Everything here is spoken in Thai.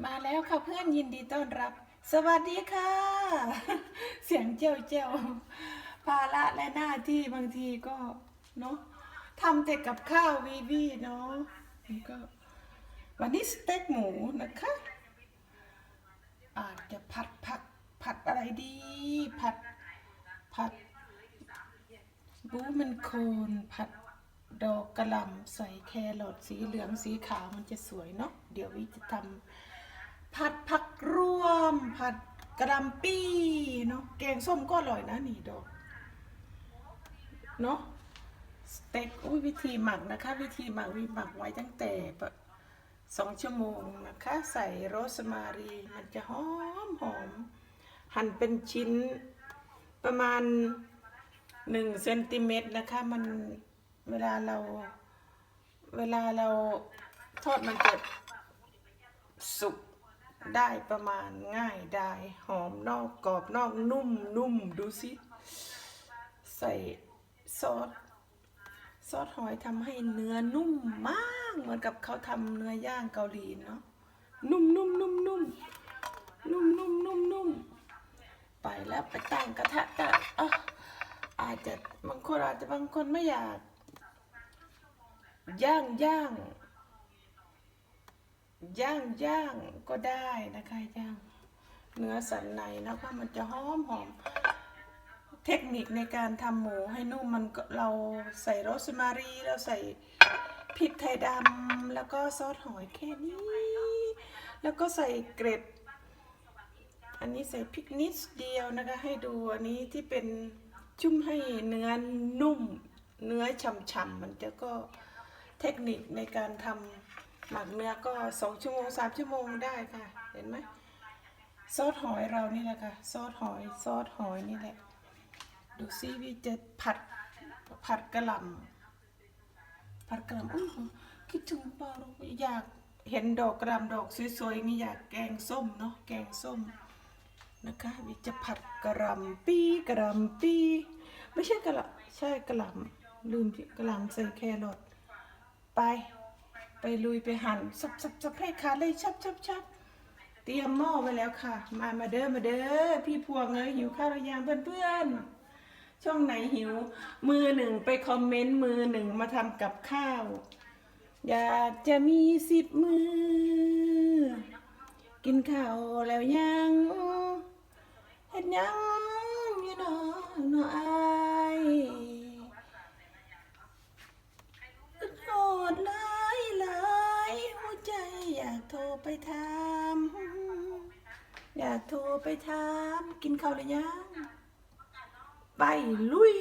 มาแล้วค่ะเพื่อนยินดีต้อนรับ สวัสดีค่ะ เสียงเจ้าเจ้าภาระและหน้าที่บางทีก็เนาะทำแต่กับข้าววีวีเนาะก็วันนี้สเต็กหมูนะคะ อาจจะผัดผักผัดอะไรดี ผัดผัดบูมันโคนผัดดอกกระหล่ำใส่แครอทสีเหลืองสีขาวมันจะสวยเนาะเดี๋ยววิจะทำ ผัดผักรวม ผัดกระหลำปี้เนาะแกงส้มก็อร่อยนะนี่ดอกเนาะสเต็กอุ้ยวิธีหมักนะคะ วิธีหมักวิหมักไว้ตั้งแต่สองชั่วโมงนะคะ ใส่โรสมารีมันจะหอมหอม หั่นเป็นชิ้นประมาณหนึ่งเซนติเมตรนะคะ มันเวลาเราเวลาเราทอดมันจะสุก ได้ประมาณง่ายได้ หอมนอกกรอบนอกนุ่มนุ่มดูสิ ใส่ซอสซอสหอยทำให้เนื้อนุ่มมากเหมือนกับเขาทำเนื้อย่างเกาหลีเนาะนุ่มนุ่มนุ่มนุ่มนุ่มนุ่มนุ่มนุ่มไปแล้วไปตั้งกระทะแต่อะอาจจะบางคนอาจจะบางคนไม่อยาก ย่างย่าง ย่างย่างก็ได้นะคะย่างเนื้อสันในนะคะมันจะหอมหอมเทคนิคในการทำหมูให้นุ่มมันเราใส่โรสมารีเราใส่พริกไทยดำแล้วก็ซอสหอยแค่นี้ แล้วก็ใส่เกร็ด อันนี้ใส่พริกนิดเดียวนะคะ ให้ดูอันนี้ที่เป็นชุ่มให้เนื้อนุ่ม เนื้อฉ่ำๆมันจะก็เทคนิคในการทำ หมักเนื้อก็สองชั่วโมงสามชั่วโมงได้ค่ะ เห็นไหมซอสหอยเรานี่แหละค่ะซอสหอยซอสหอยนี่แหละ ดูซิวิจะผัดผัดกระหล่ำผัดกระหล่ำอุ้ยคิดถึงปลาลูกอยากเห็นดอกกระหล่ำดอกสวยๆนี่อยากแกงส้มเนาะแกงส้มนะคะวิจะผัดกระหล่ำปีกระหล่ำปีไม่ใช่กระหล่ำใช่กระหล่ำลืมกระหล่ำใส่แครอทไป ไปลุยไปหั่นสับสับสับให้ขาดเลยชับชับชับเตรียมหม้อไว้แล้วค่ะ มามาเด้อมาเด้อพี่พวงเอ้ยหิวข้าวหรือยังเพื่อนๆช่องไหนหิว มือหนึ่งไปคอมเมนต์มือหนึ่งมาทำกับข้าว อยากจะมีสิบมือ กินข้าวแล้วยังเห็ดยังอยู่เนอเนออาย โทรไปถาม กินข้าวหรือยัง ไปลุย